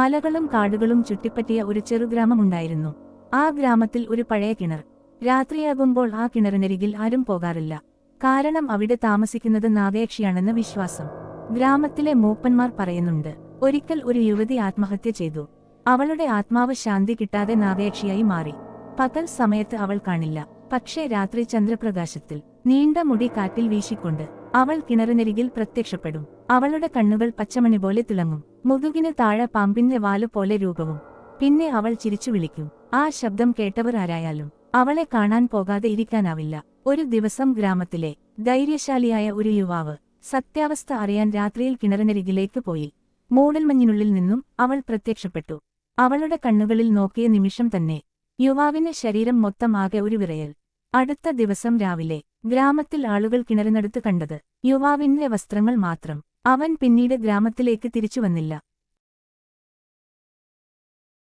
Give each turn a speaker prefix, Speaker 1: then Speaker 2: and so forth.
Speaker 1: മലകളും കാടുകളും ചുറ്റിപ്പറ്റിയ ഒരു ചെറുഗ്രാമമുണ്ടായിരുന്നു. ആ ഗ്രാമത്തിൽ ഒരു പഴയ കിണർ. രാത്രിയാകുമ്പോൾ ആ കിണറിനരികിൽ ആരും പോകാറില്ല. കാരണം അവിടെ താമസിക്കുന്നത് നാഗേക്ഷിയാണെന്ന് വിശ്വാസം. ഗ്രാമത്തിലെ മൂപ്പന്മാർ പറയുന്നുണ്ട് ഒരിക്കൽ ഒരു യുവതി ആത്മഹത്യ ചെയ്തു. അവളുടെ ആത്മാവ് ശാന്തി കിട്ടാതെ നാഗേക്ഷിയായി മാറി. പകൽ സമയത്ത് അവൾ കാണില്ല. പക്ഷേ രാത്രി ചന്ദ്രപ്രകാശത്തിൽ നീണ്ട മുടി കാറ്റിൽ വീശിക്കൊണ്ട് അവൾ കിണറിനരികിൽ പ്രത്യക്ഷപ്പെടും. അവളുടെ കണ്ണുകൾ പച്ചമണി പോലെ തിളങ്ങും. മുതുകിന് താഴെ പാമ്പിന്റെ വാൽ പോലെ രൂപവും. പിന്നെ അവൾ ചിരിച്ചു വിളിക്കും. ആ ശബ്ദം കേട്ടവർ ആരായാലും അവളെ കാണാൻ പോകാതെ ഇരിക്കാനാവില്ല. ഒരു ദിവസം ഗ്രാമത്തിലെ ധൈര്യശാലിയായ ഒരു യുവാവ് സത്യാവസ്ഥ അറിയാൻ രാത്രിയിൽ കിണറിനരികിലേക്ക് പോയി. മൂടൽമഞ്ഞിനുള്ളിൽ നിന്നും അവൾ പ്രത്യക്ഷപ്പെട്ടു. അവളുടെ കണ്ണുകളിൽ നോക്കിയ നിമിഷം തന്നെ യുവാവിന്റെ ശരീരം മൊത്തമാകെ ഒരു വിറയൽ. അടുത്ത ദിവസം രാവിലെ ഗ്രാമത്തിൽ ആളുകൾ കിണറിനടുത്ത് കണ്ടത് യുവാവിന്റെ വസ്ത്രങ്ങൾ മാത്രം. അവൻ പിന്നീട് ഗ്രാമത്തിലേക്ക് തിരിച്ചു വന്നില്ല.